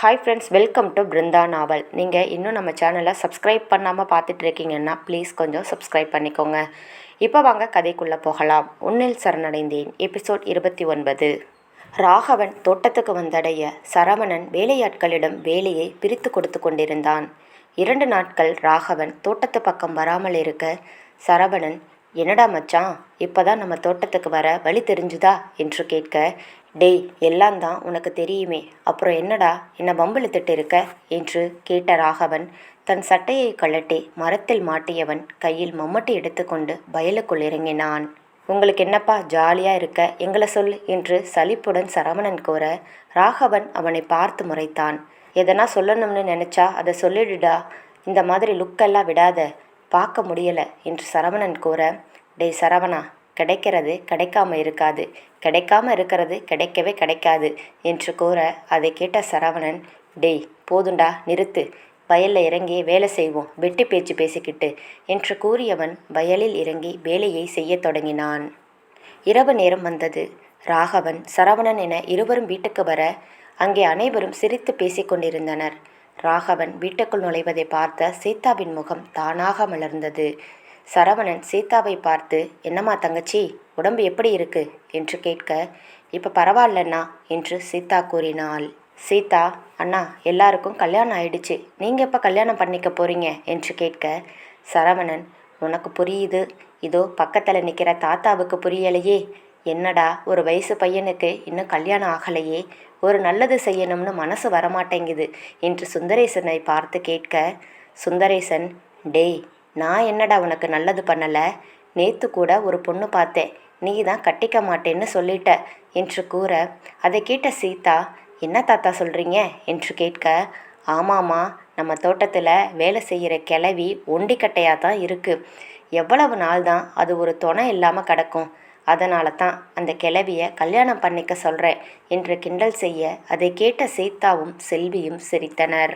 Hi friends welcome to Brinda novel நீங்கள் இன்னும் நம்ம சேனலை சப்ஸ்கிரைப் பண்ணாமல் பார்த்துட்டு இருக்கீங்கன்னா ப்ளீஸ் கொஞ்சம் சப்ஸ்கிரைப் பண்ணிக்கோங்க. இப்போ வாங்க கதைக்குள்ளே போகலாம். உன்னில் சரணடைந்தேன். எபிசோட் இருபத்தி ஒன்பது. ராகவன் தோட்டத்துக்கு வந்தடைய சரவணன் வேலையாட்களிடம் வேலையை பிரித்து கொடுத்து கொண்டிருந்தான். இரண்டு நாட்கள் ராகவன் தோட்டத்து பக்கம் வராமல் இருக்க சரவணன் என்னடா மச்சான் இப்போதான் நம்ம தோட்டத்துக்கு வர வழி தெரிஞ்சுதா? என்று கேட்க டேய் எல்லாம் தான் உனக்கு தெரியுமே. அப்புறம் என்னடா என்ன வம்பிழுத்துட்டு இருக்க என்று கேட்ட ராகவன் தன் சட்டையை கழட்டி மரத்தில் மாட்டியவன் கையில் மம்மட்டி எடுத்துக்கொண்டு வயலுக்குள் இறங்கினான். உங்களுக்கு என்னப்பா ஜாலியா இருக்க? எங்களை சொல் என்று சலிப்புடன் சரவணன் கூற ராகவன் அவனை பார்த்து முறைத்தான். எதனா சொல்லணும்னு நினைச்சா அதை சொல்லிடுடா. இந்த மாதிரி லுக்கெல்லாம் விடாத. பார்க்க முடியல என்று சரவணன் கூற டேய் சரவணா கிடைக்கிறது கிடைக்காம இருக்காது. கிடைக்காம இருக்கிறது கிடைக்கவே கிடைக்காது என்று கூற அதை கேட்ட சரவணன் டேய் போதுண்டா நிறுத்து. வயலில் இறங்கி வேலை செய்வோம். வெட்டி பேச்சு பேசிக்கிட்டு என்று கூறியவன் வயலில் இறங்கி வேலையை செய்யத் தொடங்கினான். இரவு நேரம் வந்தது. ராகவன் சரவணன் என இருவரும் வீட்டுக்கு வர அங்கே அனைவரும் சிரித்து பேசிக்கொண்டிருந்தனர் ராகவன் வீட்டுக்குள் நுழைவதை பார்த்த சீதாவின் முகம் தானாக மலர்ந்தது. சரவணன் சீதாவை பார்த்து என்னம்மா தங்கச்சி உடம்பு எப்படி இருக்கு? என்று கேட்க இப்போ பரவாயில்லண்ணா என்று சீதா கூறினாள். சீதா அண்ணா எல்லாருக்கும் கல்யாணம் ஆயிடுச்சு. நீங்கள் எப்போ கல்யாணம் பண்ணிக்க போறீங்க? என்று கேட்க சரவணன் உனக்கு புரியுது. இதோ பக்கத்தில் நிற்கிற தாத்தாவுக்கு புரியலையே. என்னடா ஒரு வயசு பையனுக்கு இன்னும் கல்யாணம் ஆகலையே. ஒரு நல்லது செய்யணும்னு மனசு வரமாட்டேங்குது என்று சுந்தரேசனை பார்த்து கேட்க சுந்தரேசன் டேய் நான் என்னடா உனக்கு நல்லது பண்ணலை? நேத்து கூட ஒரு பொண்ணு பார்த்தேன். நீ தான் கட்டிக்க மாட்டேன்னு சொல்லிட்ட என்று கூற அதை கேட்ட சீதா என்ன தாத்தா சொல்கிறீங்க என்று கேட்க ஆமாம்மா நம்ம தோட்டத்தில் வேலை செய்கிற கிளவி ஒண்டிக்கட்டையாக தான் இருக்குது எவ்வளவு நாள் தான் அது ஒரு துணை இல்லாமல் கிடக்கும். அதனால தான் அந்த கிளவியை கல்யாணம் பண்ணிக்க சொல்கிறேன் என்று கிண்டல் செய்ய அதை கேட்ட சீதாவும் செல்வியும் சிரித்தனர்.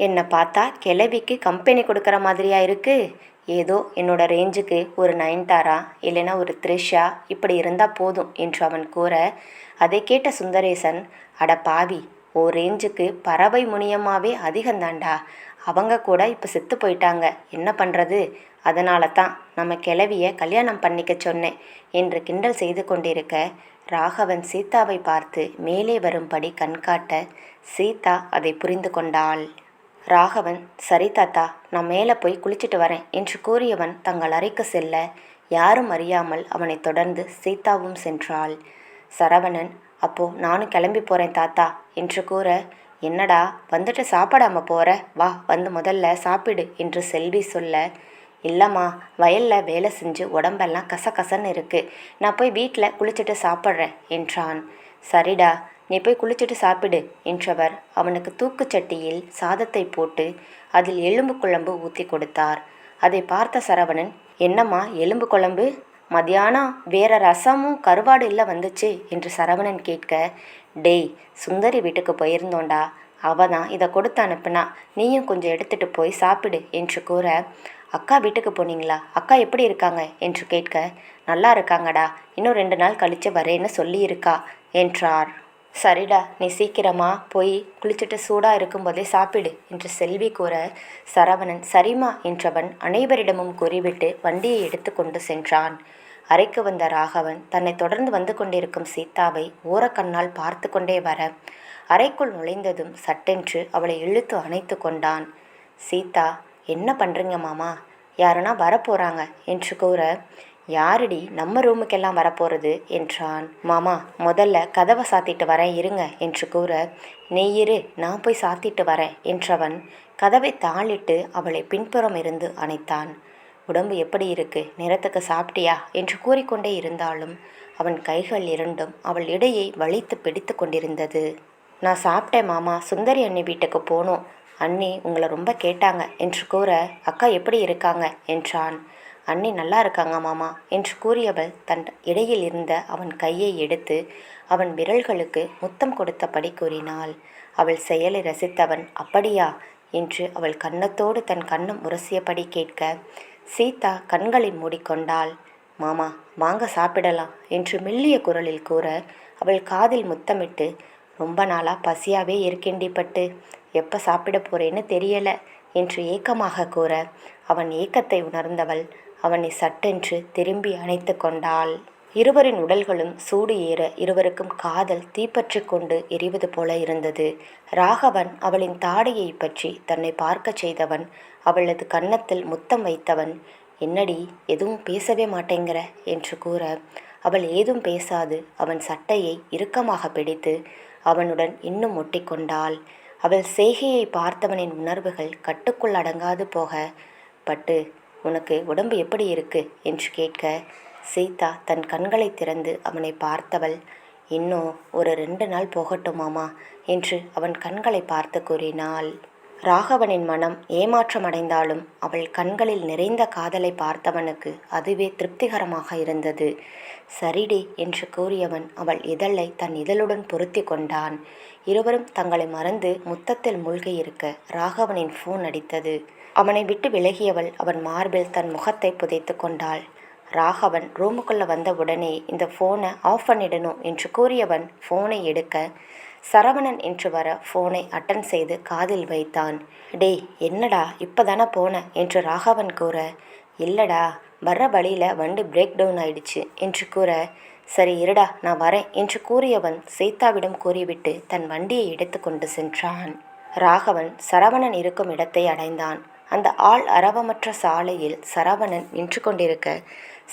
என்னை பார்த்தா கிளவிக்கு கம்பெனி கொடுக்குற மாதிரியா இருக்குது ஏதோ என்னோட ரேஞ்சுக்கு ஒரு நயன்தாரா இல்லைன்னா ஒரு த்ரிஷா இப்படி இருந்தால் போதும் என்று அவன் கூற அதை கேட்ட சுந்தரேசன் அட பாவி ஓ ரேஞ்சுக்கு பறவை முனியமாவே அதிகந்தாண்டா அவங்க கூட இப்போ செத்து போயிட்டாங்க. என்ன பண்ணுறது அதனால தான் நம்ம கிளவிய கல்யாணம் பண்ணிக்க சொன்னேன் என்று கிண்டல் செய்து கொண்டிருக்க ராகவன் சீதாவை பார்த்து மேலே வரும்படி கண்காட்ட சீதா அதை புரிந்து கொண்டாள். ராகவன் சரி தாத்தா நான் மேலே போய் குளிச்சிட்டு வரேன் என்று கூறியவன் தங்கள் அறைக்கு செல்ல யாரும் அறியாமல் அவனை தொடர்ந்து சீதாவும் சென்றாள். சரவணன் அப்போ நானும் கிளம்பி போகிறேன் தாத்தா என்று கூற என்னடா வந்துட்டு சாப்பிடாம போற? வா வந்து முதல்ல சாப்பிடு என்று செல்வி சொல்ல இல்லைம்மா வயலில் வேலை செஞ்சு உடம்பெல்லாம் கசகசன்னு இருக்கு. நான் போய் வீட்டில் குளிச்சுட்டு சாப்பிட்றேன் என்றான். சரிடா நீ போய் குளிச்சுட்டு சாப்பிடு என்றவர் அவனுக்கு தூக்குச்சட்டியில் சாதத்தை போட்டு அதில் எலும்பு குழம்பு ஊற்றி கொடுத்தார். அதை பார்த்த சரவணன் என்னம்மா எலும்பு குழம்பு? மதியானம் வேற ரசமும் கருவாடு இல்லை வந்துச்சு என்று சரவணன் கேட்க டேய் சுந்தரி வீட்டுக்கு போயிருந்தோண்டா அவ தான் இதை கொடுத்து அனுப்புனா நீயும் கொஞ்சம் எடுத்துட்டு போய் சாப்பிடு என்று கூற அக்கா வீட்டுக்கு போனீங்களா? அக்கா எப்படி இருக்காங்க? என்று கேட்க நல்லா இருக்காங்கடா இன்னும் ரெண்டு நாள் கழிச்சு வரேன்னு சொல்லியிருக்கா என்றார். சரிடா நீ சீக்கிரமா போய் குளிச்சுட்டு சூடாக இருக்கும்போதே சாப்பிடு என்று செல்வி கூற சரவணன் சரிமா என்றவன் அனைவரிடமும் கூறிவிட்டு வண்டியை எடுத்துக்கொண்டு சென்றான். அறைக்கு வந்த ராகவன் தன்னை தொடர்ந்து வந்து கொண்டிருக்கும் சீதாவை ஓரக்கண்ணால் பார்த்து கொண்டே வர அறைக்குள் நுழைந்ததும் சட்டென்று அவளை இழுத்து அணைத்து கொண்டான். சீதா என்ன பண்ணுறீங்க மாமா? யாருன்னா வரப்போகிறாங்க என்று கூற யாரடி நம்ம ரூமுக்கெல்லாம் வரப்போகிறது என்றான். மாமா முதல்ல கதவை சாத்திட்டு வரேன் இருங்க என்று கூற நீ இரு நான் போய் சாத்திட்டு வரேன் என்றவன் கதவை தாளிட்டு அவளை பின்புறம் இருந்து அணைத்தான். உடம்பு எப்படி இருக்கு? நிறத்துக்கு சாப்பிட்டியா? என்று கூறிக்கொண்டே இருந்தாலும் அவன் கைகள் இரண்டும் அவள் இடையை வலித்து பிடித்து கொண்டிருந்தது. நான் சாப்பிட்டேன் மாமா. சுந்தரி அண்ணி வீட்டுக்கு போனோம். அண்ணி உங்களை ரொம்ப கேட்டாங்க என்று கூற அக்கா எப்படி இருக்காங்க? என்றான். அண்ணி நல்லா இருக்காங்க மாமா என்று கூறியவள் தன் இடையில் இருந்த அவன் கையை எடுத்து அவன் விரல்களுக்கு முத்தம் கொடுத்தபடி கூறினாள். அவள் செயலை ரசித்தவன் அப்படியா? என்று அவள் கன்னத்தோடு தன் கண்ணம் உரசியபடி கேட்க சீதா கண்களை மூடிக்கொண்டாள். மாமா வாங்க சாப்பிடலாம் என்று மெல்லிய குரலில் கூற அவள் காதில் முத்தமிட்டு ரொம்ப நாளாக பசியாகவே இருக்கண்டிப்பட்டு எப்போ சாப்பிட போறேன்னு தெரியல என்று ஏக்கமாக கூற அவன் ஏக்கத்தை உணர்ந்தவள் அவனை சட்டென்று திரும்பி அணைத்து கொண்டாள். இருவரின் உடல்களும் சூடு ஏற இருவருக்கும் காதல் தீப்பற்றி கொண்டு எரிவது போல இருந்தது. ராகவன் அவளின் தாடையை பற்றி தன்னை பார்க்கச் செய்தவன் அவளது கன்னத்தில் முத்தம் வைத்தவன் என்னடி எதுவும் பேசவே மாட்டேங்கிற? என்று கூற அவள் ஏதும் பேசாது அவன் சட்டையை இறுக்கமாக பிடித்து அவனுடன் இன்னும் ஒட்டிக்கொண்டாள் அவள் செய்கையை பார்த்தவனின் உணர்வுகள் கட்டுக்குள் அடங்காது போக பட்டு உனக்கு உடம்பு எப்படி இருக்கு? என்று கேட்க சீதா தன் கண்களை திறந்து அவனை பார்த்தவள் இன்னும் ஒரு ரெண்டு நாள் போகட்டுமாமா என்று அவன் கண்களை பார்த்து கூறினாள். ராகவனின் மனம் ஏமாற்றமடைந்தாலும் அவள் கண்களில் நிறைந்த காதலை பார்த்தவனுக்கு அதுவே திருப்திகரமாக இருந்தது. சரிடி என்று கூறியவன் அவள் இதழை தன் இதழுடன் பொருத்தி கொண்டான். இருவரும் தங்களை மறந்து முத்தத்தில் மூழ்கியிருக்க ராகவனின் ஃபோன் அடித்தது. அவனை விட்டு விலகியவள் அவன் மார்பில் தன் முகத்தை புதைத்து கொண்டாள். ராகவன் ரூமுக்குள்ள வந்த உடனே இந்த ஃபோனை ஆஃப் பண்ணிடணும் என்று கூறியவன் ஃபோனை எடுக்க சரவணன் என்று வர ஃபோனை அட்டன் செய்து காதில் வைத்தான். டேய் என்னடா? இப்போதானே போன? என்று ராகவன் கூற இல்லடா வர்ற வழியில் வண்டி பிரேக் டவுன் ஆயிடுச்சு என்று கூற சரி இருடா நான் வரேன் என்று கூறியவன் சீதாவிடம் கூறிவிட்டு தன் வண்டியை எடுத்துக்கொண்டு சென்றான். ராகவன் சரவணன் இருக்கும் இடத்தை அடைந்தான். அந்த ஆள் அரவமற்ற சாலையில் சரவணன் நின்று கொண்டிருக்க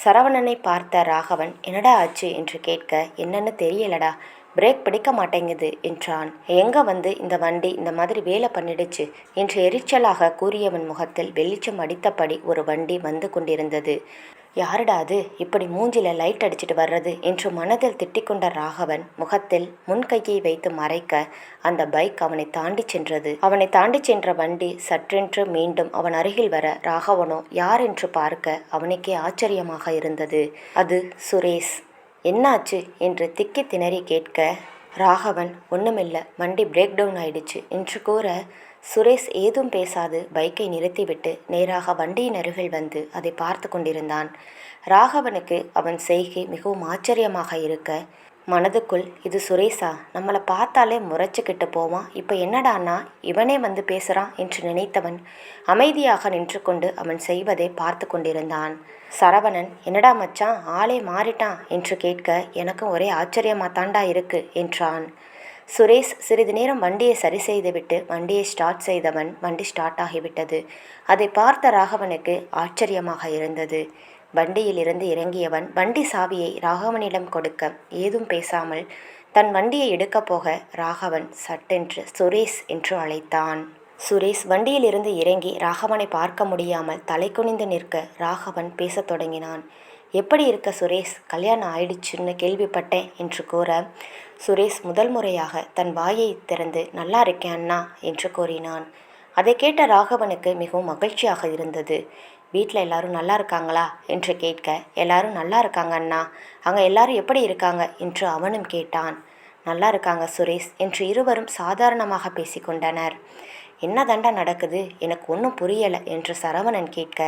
சரவணனை பார்த்த ராகவன் என்னடா ஆச்சு? என்று கேட்க என்னன்னு தெரியலடா. பிரேக் பிடிக்க மாட்டேங்குது என்றான். எங்க வந்து இந்த வண்டி? இந்த மாதிரி வேலை பண்ணிடுச்சு என்று எரிச்சலாக கூறியவன் முகத்தில் வெளிச்சம் அடித்தபடி ஒரு வண்டி வந்து கொண்டிருந்தது. யாருடா அது? இப்படி மூஞ்சில லைட் அடிச்சிட்டு வர்றது? என்று மனதில் திட்டிக்கொண்ட ராகவன் முகத்தில் முன்கையை வைத்து மறைக்க அந்த பைக் அவனை தாண்டி சென்றது. அவனை தாண்டி சென்ற வண்டி சற்றென்று மீண்டும் அவன் அருகில் வர ராகவனோ யார் என்று பார்க்க அவனுக்கே ஆச்சரியமாக இருந்தது. அது சுரேஷ். என்னாச்சு? என்று திக்கி திணறி கேட்க ராகவன் ஒன்றுமில்ல வண்டி பிரேக் டவுன் ஆயிடுச்சு என்று கூற சுரேஷ் ஏதும் பேசாது. பைக்கை நிறுத்திவிட்டு நேராக வண்டியின் அருகில் வந்து அதை பார்த்து கொண்டிருந்தான். ராகவனுக்கு அவன் செய்கை மிகவும் ஆச்சரியமாக இருக்க மனதுக்குள் இது சுரேஷா நம்மளை பார்த்தாலே முறைச்சிக்கிட்டு போவான். இப்போ என்னடானா இவனே வந்து பேசுகிறான் என்று நினைத்தவன் அமைதியாக நின்று கொண்டு அவன் செய்வதை பார்த்து கொண்டிருந்தான். சரவணன் என்னடா மச்சான் ஆளே மாறிட்டான் என்று கேட்க எனக்கும் ஒரே ஆச்சரியமாக தாண்டா இருக்கு என்றான். சுரேஷ் சிறிது நேரம் வண்டியை சரி செய்துவிட்டு வண்டியை ஸ்டார்ட் செய்தவன் வண்டி ஸ்டார்ட் ஆகிவிட்டது. அதை பார்த்த ராகவனுக்கு ஆச்சரியமாக இருந்தது. வண்டியில் இருந்து இறங்கியவன் வண்டி சாவியை ராகவனிடம் கொடுக்க ஏதும் பேசாமல் தன் வண்டியை எடுக்கப் போக ராகவன் சட்டென்று சுரேஷ் என்று அழைத்தான். சுரேஷ் வண்டியிலிருந்து இறங்கி ராகவனை பார்க்க முடியாமல் தலை குனிந்து நிற்க ராகவன் பேசத் தொடங்கினான். எப்படி இருக்க சுரேஷ்? கல்யாணம் ஆயிடுச்சுன்னு கேள்விப்பட்டேன் என்று கூற சுரேஷ் முதல் முறையாக தன் வாயை திறந்து நல்லா இருக்கேன் அண்ணா என்று கூறினான். அதை கேட்ட ராகவனுக்கு மிகவும் மகிழ்ச்சியாக இருந்தது. வீட்டில் எல்லாரும் நல்லா இருக்காங்களா? என்று கேட்க எல்லாரும் நல்லா இருக்காங்க அண்ணா. அங்கே எல்லாரும் எப்படி இருக்காங்க? என்று அவனும் கேட்டான். நல்லா இருக்காங்க சுரேஷ் என்று இருவரும் சாதாரணமாக பேசிக்கொண்டனர் என்ன தண்டா நடக்குது? எனக்கு ஒன்றும் புரியலை என்று சரவணன் கேட்க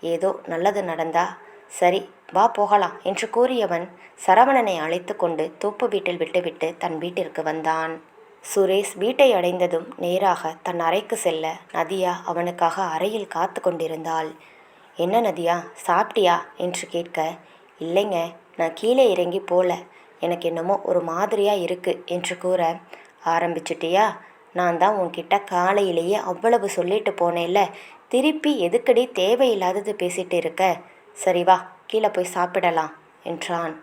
ஏதோ நல்லது நடந்தா சரி வா போகலாம் என்று கூறியவன் சரவணனை அழைத்து கொண்டு தோப்பு வீட்டில் விட்டுவிட்டு தன் வீட்டிற்கு வந்தான். சுரேஷ் வீட்டை அடைந்ததும் நேராக தன் அறைக்கு செல்ல நதியா அவனுக்காக அறையில் காத்து கொண்டிருந்தாள். என்ன நதியா சாப்பிட்டியா? என்று கேட்க இல்லைங்க நான் கீழே இறங்கி போல எனக்கு என்னமோ ஒரு மாதிரியாக இருக்கு என்று கூற ஆரம்பிச்சிட்டியா? நான் தான் உன்கிட்ட காலையிலேயே அவ்வளவு சொல்லிட்டு போனேன்ல திருப்பி எதுக்கடி தேவையில்லாதது பேசிட்டு இருக்க? சரி வா கீழே போய் சாப்பிடலாம் என்றான்.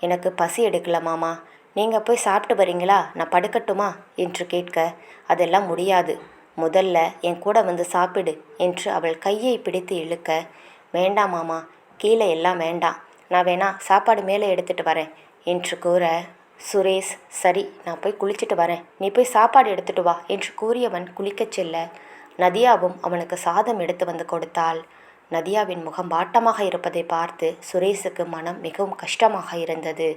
எனக்கு பசி எடுக்கல மாமா. நீங்கள் போய் சாப்பிட்டு வரீங்களா? நான் படுக்கட்டுமா? என்று கேட்க அதெல்லாம் முடியாது. முதல்ல என் கூட வந்து சாப்பிடு என்று அவள் கையை பிடித்து இழுக்க வேண்டாம் மாமா கீழே எல்லாம் வேண்டாம். நான் வேணா சாப்பாடு மேலே எடுத்துகிட்டு வரேன் என்று கூற சுரேஷ் சரி நான் போய் குளிச்சுட்டு வரேன். நீ போய் சாப்பாடு எடுத்துட்டு வா என்று கூறியவன் குளிக்கச் செல்ல நதியாவும் அவனுக்கு சாதம் எடுத்து வந்து கொடுத்தாள். நதியாவின் முகம் வாட்டமாக இருப்பதை பார்த்து சுரேஷுக்கு மனம் மிகவும் கஷ்டமாக இருந்தது.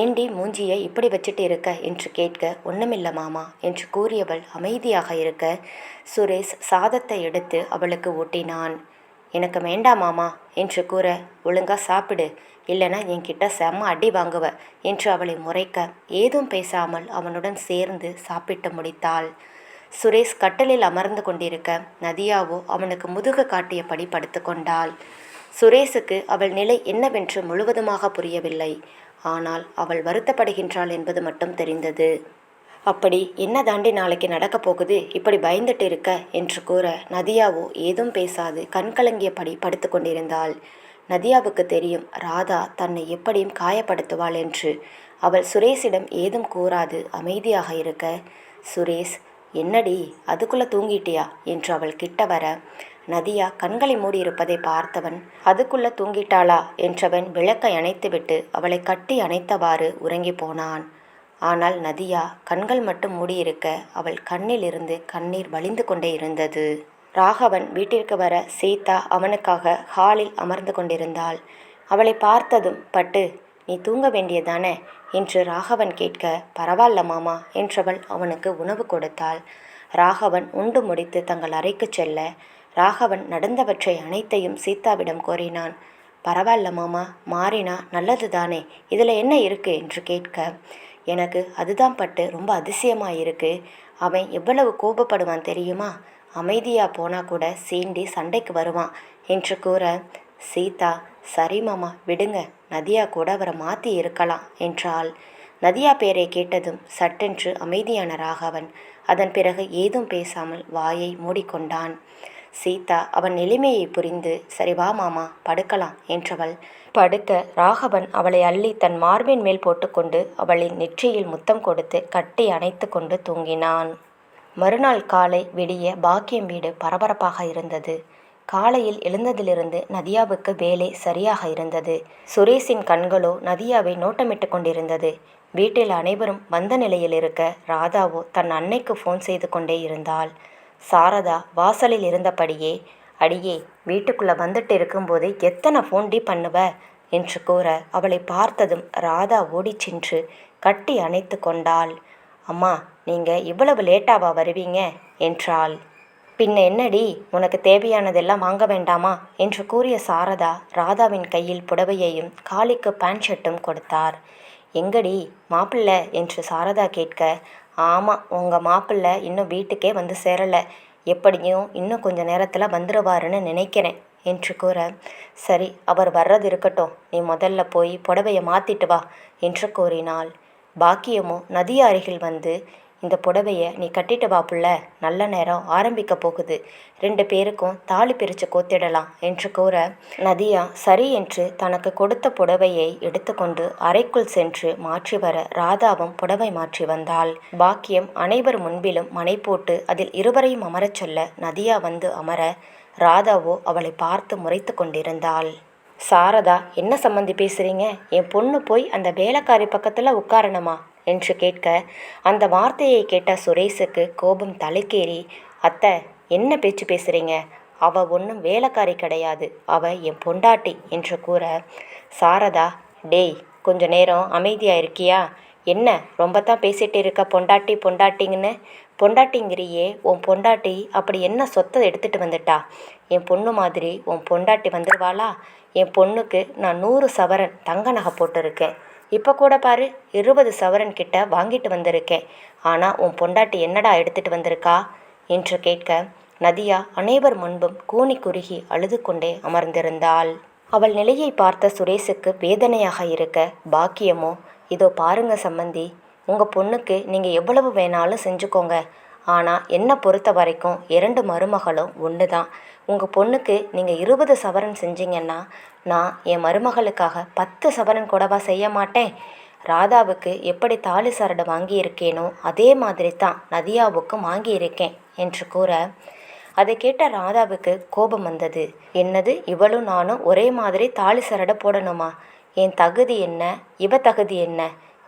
ஏண்டி மூஞ்சியை இப்படி வச்சுட்டு இருக்க என்று கேட்க ஒண்ணுமில்ல மாமா என்று கூறியவள் அமைதியாக இருக்க சுரேஷ் சாதத்தை எடுத்து அவளுக்கு ஊட்டினான். எனக்கு வேண்டாம் மாமா என்று கூற ஒழுங்கா சாப்பிடு. இல்லைனா என்கிட்ட செம்ம அடி வாங்குவ என்று அவளை முறைக்க ஏதும் பேசாமல் அவனுடன் சேர்ந்து சாப்பிட்டு முடித்தாள். சுரேஷ் கட்டலில் அமர்ந்து கொண்டிருக்க நதியாவோ அவனுக்கு முதுகு காட்டியபடி படுத்துக்கொண்டாள் சுரேஷுக்கு அவள் நிலை என்னவென்று முழுவதுமாக புரியவில்லை. ஆனால் அவள் வருத்தப்படுகின்றாள் என்பது மட்டும் தெரிந்தது. அப்படி என்ன தாண்டி நாளைக்கு நடக்கப் போகுது? இப்படி பயந்துட்டு இருக்க? என்று கூற நதியாவோ ஏதும் பேசாது கண்கலங்கியபடி படுத்து கொண்டிருந்தாள். நதியாவுக்கு தெரியும் ராதா தன்னை எப்படியும் காயப்படுத்துவாள் என்று. அவள் சுரேஷிடம் ஏதும் கூறாது அமைதியாக இருக்க. சுரேஷ் என்னடி அதுக்குள்ளே தூங்கிட்டியா? என்று அவள் கிட்ட வர நதியா கண்களை மூடியிருப்பதை பார்த்தவன் அதுக்குள்ள தூங்கிட்டாளா? என்றவன் விளக்கை அணைத்துவிட்டு அவளை கட்டி அணைத்தவாறு உறங்கி போனான். ஆனால் நதியா கண்கள் மட்டும் மூடியிருக்க அவள் கண்ணில் இருந்து கண்ணீர் வழிந்து கொண்டே இருந்தது. ராகவன் வீட்டிற்கு வர சீதா அவனுக்காக ஹாலில் அமர்ந்து கொண்டிருந்தாள். அவளை பார்த்ததும் பட்டு நீ தூங்க வேண்டியதானே? என்று ராகவன் கேட்க பரவாயில்ல மாமா என்றவள் அவனுக்கு உணவு கொடுத்தாள். ராகவன் உண்டு முடித்து தங்கள் அறைக்கு செல்ல ராகவன் நடந்தவற்றை அனைத்தையும் சீதாவிடம் கோரினான். பரவாயில்ல மாமா மாறினா நல்லது தானே இதில் என்ன இருக்கு? என்று கேட்க எனக்கு அதுதான் பட்டு ரொம்ப அதிசயமாக இருக்கு அவன் எவ்வளவு கோபப்படுவான் தெரியுமா? அமைதியாக போனால் கூட சீண்டி சண்டைக்கு வருவான் என்று கூற சீதா சரி மாமா விடுங்க. நதியா கூட அவரை மாற்றி இருக்கலாம் என்றால் நதியா பேரை கேட்டதும் சட்டென்று அமைதியான ராகவன் அதன் பிறகு ஏதும் பேசாமல் வாயை மூடிக்கொண்டான். சீதா அவன் நிலைமையை புரிந்து சரி வா மாமா படுக்கலாம் என்றவள். படுக்க ராகவன் அவளை அள்ளி தன் மார்பின் மேல் போட்டுக்கொண்டு அவளின் நெற்றியில் முத்தம் கொடுத்து கட்டி அணைத்து கொண்டு தூங்கினான். மறுநாள் காலை விடிய பாக்கியம் வீடு பரபரப்பாக இருந்தது. காலையில் எழுந்ததிலிருந்து நதியாவுக்கு வேலை சரியாக இருந்தது. சுரேஷின் கண்களோ நதியாவை நோட்டமிட்டு கொண்டிருந்தது. வீட்டில் அனைவரும் வந்த நிலையில் இருக்க ராதாவோ தன் அன்னைக்கு ஃபோன் செய்து கொண்டே இருந்தாள். சாரதா வாசலில் இருந்தபடியே அடியே வீட்டுக்குள்ளே வந்துட்டு இருக்கும்போது எத்தனை ஃபோன் டி பண்ணுவ? என்று கூற அவளை பார்த்ததும் ராதா ஓடிச் சென்று கட்டி அணைத்து கொண்டாள். அம்மா நீங்கள் இவ்வளவு லேட்டாவா வருவீங்க? என்றாள். பின்ன என்னடி உனக்கு தேவையானதெல்லாம் வாங்க வேண்டாமா? என்று கூறிய சாரதா ராதாவின் கையில் புடவையையும் காலிக்கு பேண்ட் ஷர்ட்டும் கொடுத்தார். எங்கடி மாப்பிள்ளை? என்று சாரதா கேட்க ஆமாம் உங்கள் மாப்பிள்ளை இன்னும் வீட்டுக்கே வந்து சேரலை. எப்படியும் இன்னும் கொஞ்ச நேரத்தில் வந்துடுவாருன்னு நினைக்கிறேன் என்று கூற சரி அவர் வர்றது இருக்கட்டும். நீ முதல்ல போய் புடவையை மாற்றிட்டு வா என்று கூறினாள். பாக்கியமோ நதி அருகில் வந்து இந்த புடவையை நீ கட்டிட்டு வா புள்ள. நல்ல நேரம் ஆரம்பிக்க போகுது. ரெண்டு பேருக்கும் தாலி பிரித்து கோத்திடலாம் என்று கூற நதியா சரி என்று தனக்கு கொடுத்த புடவையை எடுத்துக்கொண்டு அறைக்குள் சென்று மாற்றி வர ராதாவும் புடவை மாற்றி வந்தாள். பாக்கியம் அனைவர் முன்பிலும் மனை போட்டு அதில் இருவரையும் அமரச் சொல்ல நதியா வந்து அமர ராதாவோ அவளை பார்த்து முறைத்து கொண்டிருந்தாள். சாரதா என்ன சம்மந்தி பேசுறீங்க? என் பொண்ணு போய் அந்த வேலைக்காரி பக்கத்தில் உட்காரணுமா? என்று கேட்க அந்த வார்த்தையை கேட்ட சுரேஷுக்கு கோபம் தலைக்கேறி அத்தை என்ன பேச்சு பேசுறீங்க? அவ ஒன்றும் வேலைக்காரி கிடையாது. அவ என் பொண்டாட்டி என்று கூற சாரதா டேய் கொஞ்ச நேரம் அமைதியாக இருக்கியா? என்ன ரொம்ப தான் பேசிகிட்டு இருக்க பொண்டாட்டி பொண்டாட்டிங்கன்னு? பொண்டாட்டிங்கிறியே உன் பொண்டாட்டி அப்படி என்ன சொத்தை எடுத்துகிட்டு வந்துட்டா? என் பொண்ணு மாதிரி உன் பொண்டாட்டி வந்துடுவாளா என் பொண்ணுக்கு நான் நூறு சவரன் தங்க நகை போட்டிருக்கேன். இப்போ கூட பாரு இருபது சவரன் கிட்ட வாங்கிட்டு வந்திருக்கேன். ஆனால் உன் பொண்டாட்டி என்னடா எடுத்துட்டு வந்திருக்கா? என்று கேட்க நதியா அனைவர் முன்பும் கூனி குறுகி அழுது கொண்டே அமர்ந்திருந்தாள். அவள் நிலையை பார்த்த சுரேஷுக்கு வேதனையாக இருக்க பாக்கியமோ இதோ பாருங்க சம்மந்தி உங்கள் பொண்ணுக்கு நீங்கள் எவ்வளவு வேணாலும் செஞ்சுக்கோங்க. ஆனால் என்னை பொறுத்த வரைக்கும் இரண்டு மருமகளும் ஒன்று தான் உங்கள் பொண்ணுக்கு நீங்கள் இருபது சவரன் செஞ்சீங்கன்னா நான் என் மருமகளுக்காக பத்து சவரன் கூடவா செய்ய மாட்டேன். ராதாவுக்கு எப்படி தாலி சரடு வாங்கியிருக்கேனோ அதே மாதிரி தான் நதியாவுக்கும் வாங்கியிருக்கேன் என்று கூற அதை கேட்ட ராதாவுக்கு கோபம் வந்தது. என்னது இவளும் நானும் ஒரே மாதிரி தாலி சரடை போடணுமா? என் தகுதி என்ன? இவ தகுதி என்ன?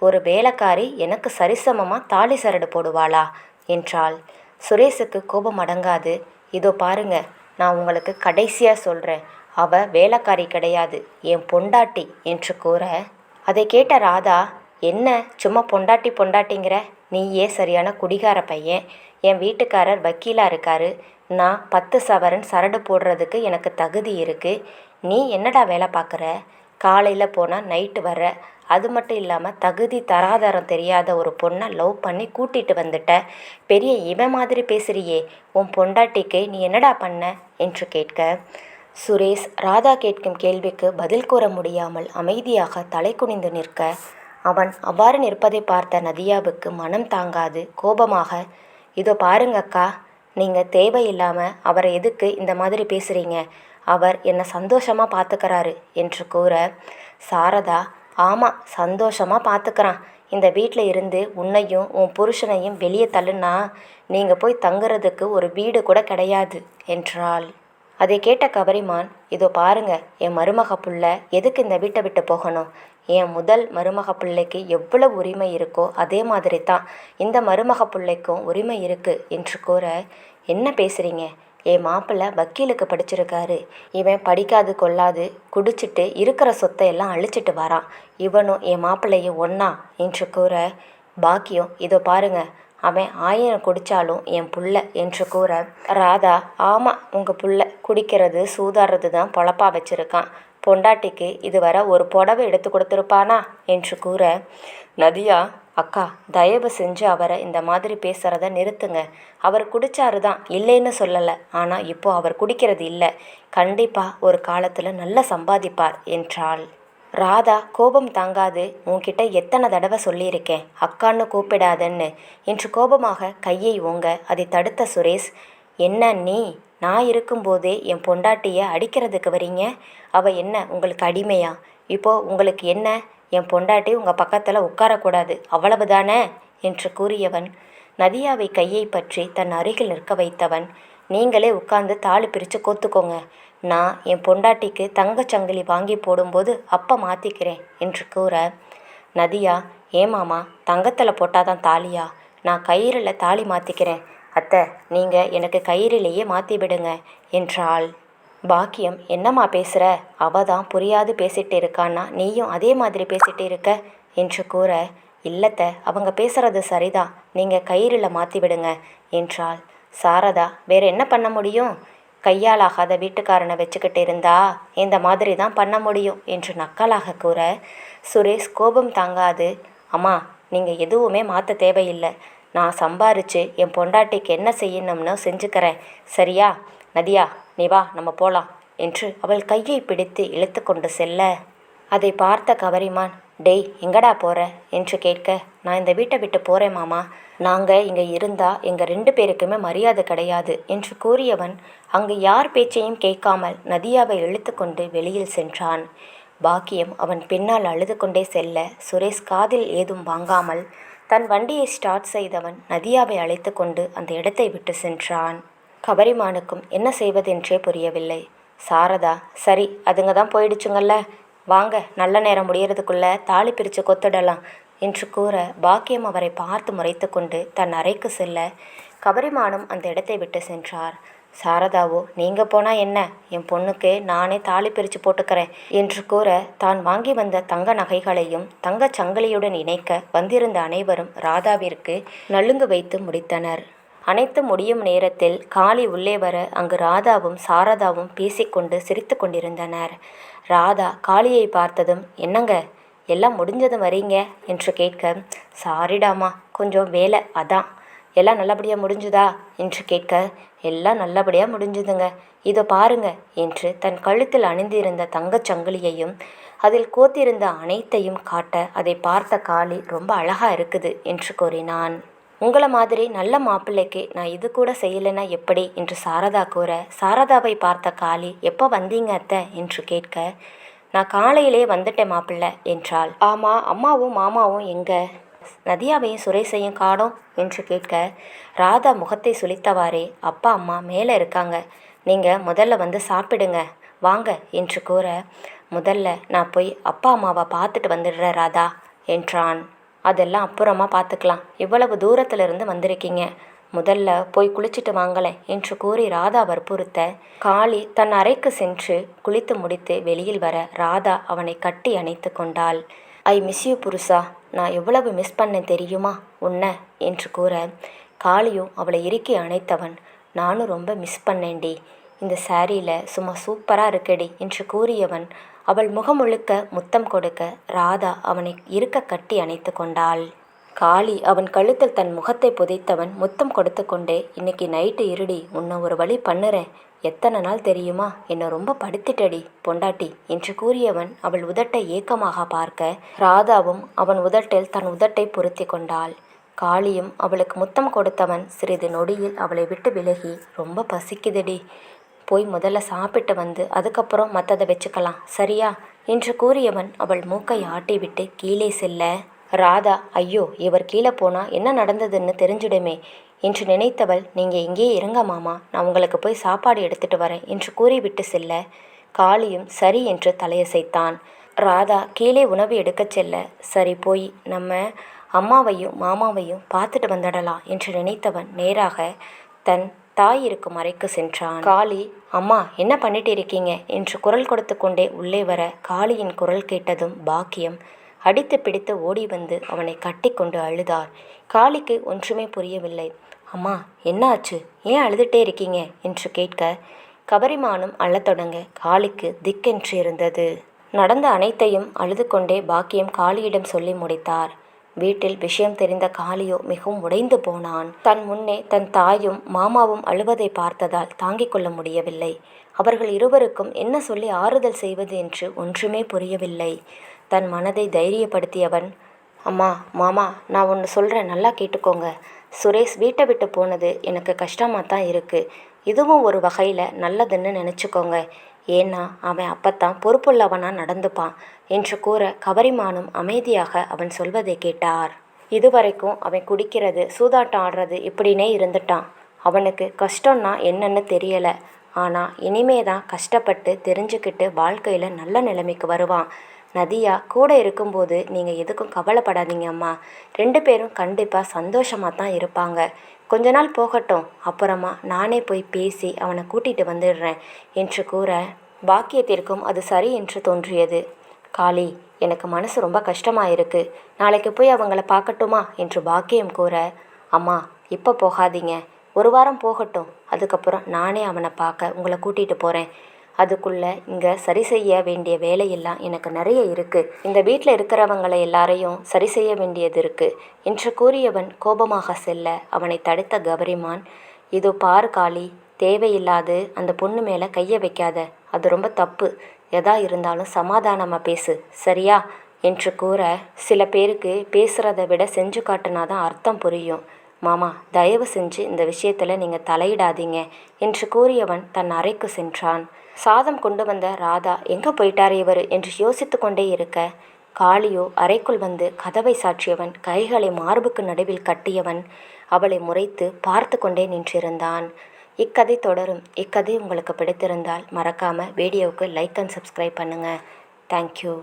ஒரு வேலைக்காரி எனக்கு சரிசமமாக தாலி சரடு போடுவாளா? என்றாள். சுரேஷுக்கு கோபம் அடங்காது. இதோ பாருங்க நான் உங்களுக்கு கடைசியாக சொல்கிறேன் அவ வேலைக்காரி கிடையாது. என் பொண்டாட்டி என்று கூற அதை கேட்ட ராதா என்ன சும்மா பொண்டாட்டி பொண்டாட்டிங்கிற? நீயே சரியான குடிகார பையன். என் வீட்டுக்காரர் வக்கீலாக இருக்காரு. நான் பத்து சவரன் சரடு போடுறதுக்கு எனக்கு தகுதி இருக்குது நீ என்னடா வேலை பார்க்குற? காலையில் போனால் நைட்டு வர அது மட்டும் இல்லாமல் தகுதி தராதரம் தெரியாத ஒரு பொண்ணை லவ் பண்ணி கூட்டிகிட்டு வந்துட்ட. பெரிய இவன் மாதிரி பேசுறியே. உன் பொண்டாட்டிக்கு நீ என்னடா பண்ண? என்று கேட்க சுரேஷ் ராதா கேட்கும் கேள்விக்கு பதில் கூற முடியாமல் அமைதியாக தலை குனிந்து நிற்க அவன் அவ்வாறு நிற்பதை பார்த்த நதியாவுக்கு மனம் தாங்காது கோபமாக இதோ பாருங்க அக்கா நீங்கள் தேவையில்லாமல் அவரை எதுக்கு இந்த மாதிரி பேசுகிறீங்க அவர் என்னை சந்தோஷமாக பார்த்துக்கிறாரு என்று கூற சாரதா ஆமாம் சந்தோஷமாக பார்த்துக்கிறான் இந்த வீட்டில் இருந்து உன்னையும் உன் புருஷனையும் வெளியே தள்ளுனா நீங்கள் போய் தங்குறதுக்கு ஒரு வீடு கூட கிடையாது என்றாள். அதை கேட்ட கவரிமான் இதோ பாருங்க என் மருமக புள்ள எதுக்கு இந்த வீட்டை விட்டு போகணும்? என் முதல் மருமக பிள்ளைக்கு எவ்வளவு உரிமை இருக்கோ அதே மாதிரி தான் இந்த மருமக பிள்ளைக்கும் உரிமை இருக்கு என்று கூற என்ன பேசுகிறீங்க என் மாப்பிள்ளை வக்கீலுக்கு படிச்சிருக்காரு. இவன் படிக்காது கொள்ளாது குடிச்சிட்டு இருக்கிற சொத்தை எல்லாம் அழிச்சிட்டு வரான். இவனும் என் மாப்பிள்ளையும் ஒன்னா என்று கூற பாக்கியம் இதோ பாருங்கள் அவன் ஆயிரம் குடித்தாலும் என் புள்ள என்று கூற ராதா ஆமாம் உங்கள் புள்ள குடிக்கிறது சூதாடுறது தான் பொழப்பா வச்சுருக்கான். பொண்டாட்டிக்கு இதுவரை ஒரு புடவை எடுத்து கொடுத்துருப்பானா? என்று கூற நதியா அக்கா தயவு செஞ்சு அவரை இந்த மாதிரி பேசுகிறத நிறுத்துங்க. அவர் குடிச்சாரு தான் இல்லைன்னு சொல்லலை. ஆனால் இப்போ அவர் குடிக்கிறது இல்லை. கண்டிப்பாக ஒரு காலத்தில் நல்லா சம்பாதிப்பார் என்றாள். ராதா கோபம் தாங்காது. உன்கிட்ட எத்தனை தடவை சொல்லியிருக்கேன். அக்கான்னு கூப்பிடாதன்னு. என்று கோபமாக கையை ஓங்க அதை தடுத்த சுரேஷ் என்ன நீ? நான் இருக்கும்போதே என் பொண்டாட்டியை அடிக்கிறதுக்கு வரீங்க? அவள் என்ன உங்களுக்கு அடிமையா? இப்போ உங்களுக்கு என்ன? என் பொண்டாட்டி உங்கள் பக்கத்தில் உட்காரக்கூடாது. அவ்வளவுதானே? என்று கூறியவன். நதியாவை கையை பற்றி தன் அருகில் நிற்க வைத்தவன் நீங்களே உட்கார்ந்து தாலி பிரித்து கோத்துக்கோங்க. நான் என் பொண்டாட்டிக்கு தங்கச் சங்கிலி வாங்கி போடும்போது அப்போ மாற்றிக்கிறேன் என்று கூற நதியா ஏமாமா தங்கத்தில் போட்டாதான் தாலியா? நான் கயிறில் தாலி மாற்றிக்கிறேன் அத்தை நீங்கள் எனக்கு கயிறிலேயே மாற்றி விடுங்க என்றாள். பாக்கியம் என்னம்மா பேசுகிற அவ தான் புரியாது பேசிட்டு இருக்கான்னா நீயும் அதே மாதிரி பேசிட்டு இருக்க என்று கூற இல்லத்த அவங்க பேசுறது சரிதான். நீங்கள் கயிறில் மாற்றி விடுங்க என்றாள். சாரதா வேற என்ன பண்ண முடியும்? கையால் ஆகாத வீட்டுக்காரனை வச்சுக்கிட்டு இருந்தா இந்த மாதிரி தான் பண்ண முடியும் என்று நக்கலாக கூற சுரேஷ் கோபம் தாங்காது. அம்மா நீங்கள் எதுவுமே மாற்ற தேவையில்லை. நான் சம்பாரித்து என் பொண்டாட்டிக்கு என்ன செய்யணும்னு செஞ்சுக்கிறேன். சரியா? நதியா நீ வா நம்ம போகலாம் என்று அவள் கையை பிடித்து இழுத்து கொண்டு செல்ல. அதை பார்த்த கவரிமான் டேய் எங்கடா போகிற என்று கேட்க நான் இந்த வீட்டை விட்டு போகிறேன் மாமா. நாங்கள் இங்கே இருந்தால் எங்கள் ரெண்டு பேருக்குமே மரியாதை கிடையாது என்று கூறியவன் அங்கு யார் பேச்சையும் கேட்காமல் நதியாவை இழுத்துக்கொண்டு வெளியில் சென்றான். பாக்கியம் அவன் பின்னால் அழுது கொண்டே செல்ல சுரேஷ் காதில் ஏதும் வாங்காமல் தன் வண்டியை ஸ்டார்ட் செய்தவன் நதியாவை அழைத்து கொண்டு அந்த இடத்தை விட்டு சென்றான். கபரிமானுக்கும் என்ன செய்வதென்றே புரியவில்லை. சாரதா சரி அதுங்க தான் போயிடுச்சுங்கள்ல வாங்க நல்ல நேரம் முடியறதுக்குள்ள தாலி பிரித்து கொத்துடலாம் என்று கூற பாக்கியம் அவரை பார்த்து முறைத்து கொண்டு தன் அறைக்கு செல்ல கபரிமானும் அந்த இடத்தை விட்டு சென்றார். சாரதாவோ நீங்க போனா என்ன? என் பொண்ணுக்கு நானே தாலி பிரித்து போட்டுக்கிறேன் என்று கூற தான் வாங்கி வந்த தங்க நகைகளையும் தங்கச் சங்கிலியுடன் இணைக்க வந்திருந்த அனைவரும் ராதாவிற்கு நலுங்கு வைத்து முடித்தனர். அனைத்து முடியும் நேரத்தில் காளி உள்ளே வர அங்கு ராதாவும் சாரதாவும் பேசிக்கொண்டு சிரித்து கொண்டிருந்தனர். ராதா காளியை பார்த்ததும் என்னங்க? எல்லாம் முடிஞ்சதும் வரீங்க? என்று கேட்க சாரிடாமா கொஞ்சம் வேலை அதான். எல்லாம் நல்லபடியாக முடிஞ்சுதா? என்று கேட்க எல்லாம் நல்லபடியாக முடிஞ்சுதுங்க. இதோ பாருங்க என்று தன் கழுத்தில் அணிந்திருந்த தங்கச் சங்கிலியையும் அதில் கோத்திருந்த அனைத்தையும் காட்ட அதை பார்த்த காளி ரொம்ப அழகாக இருக்குது என்று கூறினான். உங்களை மாதிரி நல்ல மாப்பிள்ளைக்கு நான் இது கூட செய்யலைன்னா எப்படி? என்று சாரதா கூற சாரதாவை பார்த்த காளி எப்போ வந்தீங்க அத்தை? என்று கேட்க நான் காலையிலே வந்துட்டேன் மாப்பிள்ளை என்றாள். ஆமாம் அம்மாவும் மாமாவும் எங்கே? நதியாவையும் சுரேஷையும் காணோம் என்று கேட்க ராதா முகத்தை சுளித்தவாறே அப்பா அம்மா மேலே இருக்காங்க. நீங்கள் முதல்ல வந்து சாப்பிடுங்க. வாங்க என்று கூற முதல்ல நான் போய் அப்பா அம்மாவை பார்த்துட்டு வந்துடுறேன் ராதா என்றான். அதெல்லாம் அப்புறமா பார்த்துக்கலாம். இவ்வளவு தூரத்திலிருந்து வந்திருக்கீங்க. முதல்ல போய் குளிச்சிட்டு வாங்கலேன் என்று கூறி ராதா வற்புறுத்த காளி தன் அறைக்கு சென்று குளித்து முடித்து வெளியில் வர ராதா அவனை கட்டி அணைத்து கொண்டாள். ஐ மிஸ் யூ புருஷா. நான் எவ்வளவு மிஸ் பண்ணேன் தெரியுமா உன்னை? என்று கூற காளியும் அவளை இறுக்கி அணைத்தவன் நானும் ரொம்ப மிஸ் பண்ணேன்டி. இந்த சாரியில் சும்மா சூப்பராக இருக்கடி என்று கூறியவன் அவள் முகம் முழுக்க முத்தம் கொடுக்க ராதா அவனை இருக்க கட்டி அணைத்து கொண்டாள். காளி அவன் கழுத்தில் தன் முகத்தை புதைத்தவன் முத்தம் கொடுத்து கொண்டே இன்னைக்கு நைட்டு இருடி உன்னை ஒரு வழி பண்ணுறேன். எத்தனை நாள் தெரியுமா? என்னை ரொம்ப படுத்திட்டடி பொண்டாட்டி என்று கூறியவன் அவள் உதட்டை ஏக்கமாக பார்க்க ராதாவும் அவன் உதட்டில் தன் உதட்டை பொருத்தி கொண்டாள். காளியும் அவளுக்கு முத்தம் கொடுத்தவன் சிறிது நொடியில் அவளை விட்டு விலகி ரொம்ப பசிக்குதுடி போய் முதல்ல சாப்பிட்டு வந்து அதுக்கப்புறம் மற்றதை வச்சுக்கலாம் சரியா? என்று கூறியவன் அவள் மூக்கை ஆட்டிவிட்டு கீழே செல்ல ராதா ஐயோ இவர் கீழே போனா என்ன நடந்ததுன்னு தெரிஞ்சிடுமே என்று நினைத்தவள் நீங்கள் இங்கேயே இருங்க மாமா நான் உங்களுக்கு போய் சாப்பாடு எடுத்துட்டு வரேன் என்று கூறிவிட்டு செல்ல காளியும் சரி என்று தலையசைத்தான். ராதா கீழே உணவு எடுக்கச் செல்ல சரி போய் நம்ம அம்மாவையும் மாமாவையும் பார்த்துட்டு வந்துடலாம் என்று நினைத்தவன் நேராக தன் தாய் இருக்கும் அறைக்கு சென்றான். காளி அம்மா என்ன பண்ணிட்டு இருக்கீங்க? என்று குரல் கொடுத்து கொண்டே உள்ளே வர காளியின் குரல் கேட்டதும் பாக்கியம். அடித்து பிடித்து ஓடி வந்து அவனை கட்டி கொண்டு அழுதார். காளிக்கு ஒன்றுமே புரியவில்லை. அம்மா என்ன ஆச்சு ஏன் அழுதுட்டே இருக்கீங்க? என்று கேட்க கபரிமானும் அழத் தொடங்க காளிக்கு திக்கென்று இருந்தது நடந்த அனைத்தையும் அழுது கொண்டே பாக்கியம் காளியிடம் சொல்லி முடித்தார். வீட்டில் விஷயம் தெரிந்த காளியோ மிகவும் உடைந்து போனான். தன் முன்னே தன் தாயும் மாமாவும் அழுவதை பார்த்ததால் தாங்கிக் கொள்ள முடியவில்லை. அவர்கள் இருவருக்கும் என்ன சொல்லி ஆறுதல் செய்வது என்று ஒன்றுமே புரியவில்லை. தன் மனதை தைரியப்படுத்தியவன் அம்மா மாமா நான் ஒன்று சொல்கிறேன் நல்லா கேட்டுக்கோங்க. சுரேஷ் வீட்டை விட்டு போனது எனக்கு கஷ்டமாக தான் இருக்குது இதுவும் ஒரு வகையில் நல்லதுன்னு நினச்சிக்கோங்க. ஏன்னா அவன் அப்பத்தான் பொறுப்புள்ளவனாக நடந்துப்பான் என்று கூற கவரிமானும் அமைதியாக அவன் சொல்வதை கேட்டார். இதுவரைக்கும் அவன் குடிக்கிறது சூதாட்டம் ஆடுறது இப்படினே இருந்துட்டான். அவனுக்கு கஷ்டம்னா என்னன்னு தெரியலை. ஆனால் இனிமே தான் கஷ்டப்பட்டு தெரிஞ்சுக்கிட்டு வாழ்க்கையில் நல்ல நிலைமைக்கு வருவான். நதியா கூட இருக்கும்போது நீங்கள் எதுக்கும் கவலைப்படாதீங்க அம்மா. ரெண்டு பேரும் கண்டிப்பாக சந்தோஷமாக தான் இருப்பாங்க. கொஞ்ச நாள் போகட்டும். அப்புறமா நானே போய் பேசி அவனை கூட்டிகிட்டு வந்துடுறேன் என்று கூற பாக்கியத்திற்கும் அது சரி என்று தோன்றியது. காளி எனக்கு மனசு ரொம்ப கஷ்டமாக இருக்குது நாளைக்கு போய் அவங்கள பார்க்கட்டுமா என்று பாக்கியம் கூற அம்மா இப்போ போகாதீங்க. ஒரு வாரம் போகட்டும். அதுக்கப்புறம் நானே அவனை பார்க்க உங்களை கூட்டிகிட்டு போகிறேன் அதுக்குள்ளே இங்கே சரி செய்ய வேண்டிய வேலையெல்லாம் எனக்கு நிறைய இருக்குது இந்த வீட்டில் இருக்கிறவங்களை எல்லாரையும் சரி செய்ய வேண்டியது இருக்குது என்று கூறியவன் கோபமாக செல்ல அவனை தடுத்த கபரிமான் இதோ பார் காளி தேவையில்லாது அந்த பொண்ணு மேலே கையை வைக்காத. அது ரொம்ப தப்பு. எதா இருந்தாலும் சமாதானமாக பேசு. சரியா? என்று கூற சில பேருக்கு பேசுகிறத விட செஞ்சு காட்டுனாதான் அர்த்தம் புரியும். மாமா தயவு செஞ்சு இந்த விஷயத்தில் நீங்கள் தலையிடாதீங்க என்று கூறியவன் தன் அறைக்கு சென்றான். சாதம் கொண்டு வந்த ராதா எங்கே போயிட்டார் இவர்? என்று யோசித்து கொண்டே இருக்க காளியோ அறைக்குள் வந்து கதவை சாற்றியவன் கைகளை மார்புக்கு நடுவில் கட்டியவன் அவளை முறைத்து பார்த்து கொண்டே நின்றிருந்தான். இக்கதை தொடரும். இக்கதை உங்களுக்கு பிடித்திருந்தால் மறக்காமல் வீடியோவுக்கு லைக் அண்ட் சப்ஸ்கிரைப் பண்ணுங்கள் தேங்க்யூ